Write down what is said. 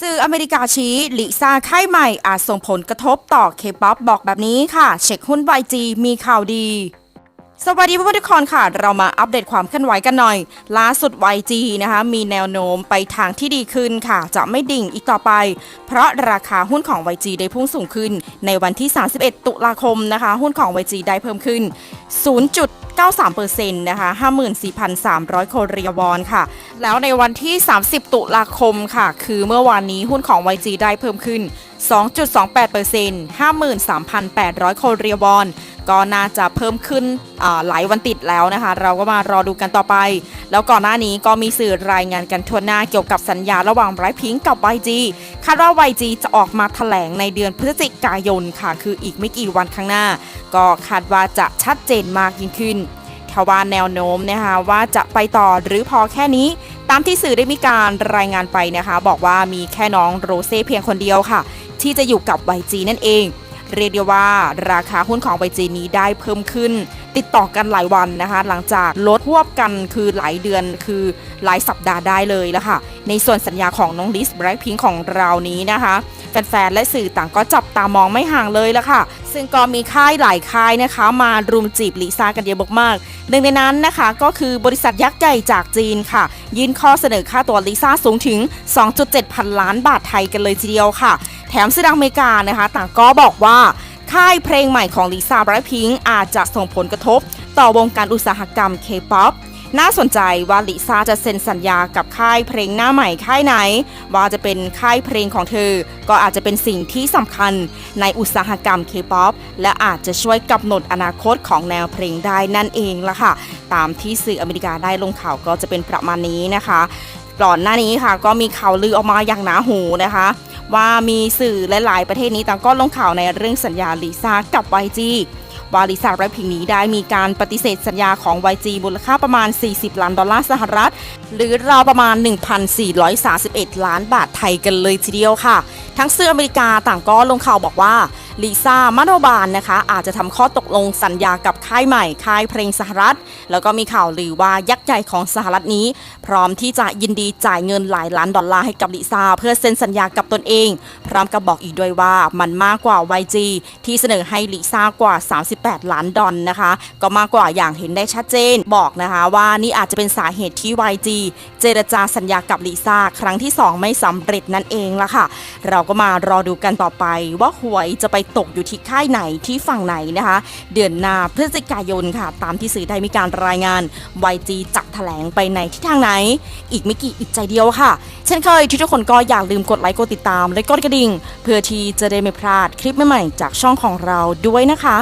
สื่ออเมริกาชี้ลิซ่าค่ายใหม่อาจส่งผลกระทบต่อเคป๊อปบอกแบบนี้ค่ะ เช็คหุ้น YG มีข่าวดี สวัสดีเพื่อนๆทุกคนค่ะ เรามาอัปเดตความเคลื่อนไหวกันหน่อย ล่าสุด YG นะคะ มีแนวโน้มไปทางที่ดีขึ้นค่ะ จะไม่ดิ่งอีกต่อไป เพราะราคาหุ้นของ YG ได้พุ่งสูงขึ้น ในวันที่ 31 ตุลาคมนะคะ หุ้นของ YG ได้เพิ่มขึ้น 93%นะคะ 54,300 โคเรียวอนค่ะ แล้วในวันที่ 30 ตุลาคมค่ะ คือเมื่อวานนี้หุ้นของ YG ได้เพิ่มขึ้น2.28% 53,800 โคเรียวอน ก็น่าจะเพิ่มขึ้นหลายวันติดแล้วนะคะ เราก็มารอดูกันต่อไป แล้วก่อนหน้านี้ก็มีสื่อรายงานกันทั่วหน้าเกี่ยวกับสัญญาระหว่างไบรท์พิงกับ YG คาดว่า YG จะออกมาแถลงในเดือนพฤศจิกายนค่ะ คืออีกไม่กี่วันข้างหน้า ก็คาดว่าจะชัดเจนมากยิ่งขึ้นทว่าแนวโน้มนะคะว่าจะไปต่อหรือพอแค่นี้ตามที่สื่อได้มีการรายงานไปนะคะ บอกว่ามีแค่น้องโรเซ่เพียงคนเดียวค่ะ ที่จะอยู่กับ YG นั่นเอง เรียกได้ว่าราคาหุ้นของ YG นี้ได้เพิ่มขึ้น ติดต่อกันหลายวันนะคะ หลังจากลดควบกันคือหลายเดือนคือหลายสัปดาห์ได้เลยแล้วค่ะ ในส่วนสัญญาของน้องลิสไบรท์พิงของเรานี้นะคะแฟนๆและสื่อต่างก็จับตามองไม่ห่างเลยละค่ะ ซึ่งก็มีค่ายหลายค่ายนะคะ มารุมจีบลิซ่ากันเยอะมากๆหนึ่งในนั้นนะคะก็คือบริษัทยักษ์ใหญ่จากจีนค่ะ ยื่นข้อเสนอค่าตัวลิซ่าสูงถึง 2.7 พันล้านบาทไทยกันเลยทีเดียวค่ะ แถมสื่อดังอเมริกานะคะ ต่างก็บอกว่าค่ายเพลงใหม่ของลิซ่าไบรท์พิงอาจจะส่งผลกระทบ ต่อวงการอุตสาหกรรมเคป๊อป น่าสนใจว่าลิซ่าจะเซ็นสัญญากับค่ายเพลงหน้าใหม่ค่ายไหน ว่าจะเป็นค่ายเพลงของเธอ ก็อาจจะเป็นสิ่งที่สำคัญในอุตสาหกรรมเคป๊อปและอาจจะช่วยกำหนดอนาคตของแนวเพลงได้นั่นเองละค่ะ ตามที่สื่ออเมริกาได้ลงข่าวก็จะเป็นประมาณนี้นะคะก่อนหน้านี้ค่ะก็มีข่าวลือออกมาอย่างหนาหูนะคะ ว่ามีสื่อหลายๆประเทศนี้ต่างก็ลงข่าวในเรื่องสัญญาลิซ่ากับ YG ว่าลิซ่าแรปพิงนี้ได้มีการปฏิเสธสัญญาของ YG มูลค่าประมาณ 40 ล้านดอลลาร์สหรัฐ หรือราวประมาณ 1,431 ล้านบาทไทยกันเลยทีเดียวค่ะ ทั้งสื่ออเมริกาต่างก็ลงข่าวบอกว่าลิซ่ามาโนบาลนะคะ อาจจะทำข้อตกลงสัญญากับค่ายใหม่ ค่ายเพลงสหรัฐ แล้วก็มีข่าวลือว่ายักษ์ใหญ่ของสหรัฐนี้ พร้อมที่จะยินดีจ่ายเงินหลายล้านดอลลาร์ให้กับลิซ่าเพื่อเซ็นสัญญากับตนเอง ร้อมกับบอกอีกด้วยว่ามันมากกว่า YG ที่เสนอให้ลิซ่ากว่า 38 ล้านดอลนะคะ ก็มากกว่าอย่างเห็นได้ชัดเจนบอกนะคะว่านี่อาจจะเป็นสาเหตุที่ YG เจรจาสัญญากับลิซ่าครั้งที่ 2 ไม่สำเร็จนั่นเองละค่ะ เราก็มารอดูกันต่อไปว่าหวยจะไปตกอยู่ที่ค่ายไหนที่ฝั่งไหนนะคะ เดือนหน้าพฤศจิกายนค่ะ ตามที่สื่อได้มีการรายงาน YG จะแถลงไปในทิศทางไหน อีกไม่กี่อึดใจเดียวค่ะ เช่นเคยทุกคนก็อย่าลืมกดไลค์กดติดตามและกดกระดิ่งง เพื่อที่จะได้ไม่พลาดคลิปใหม่ๆจากช่องของเราด้วยนะคะ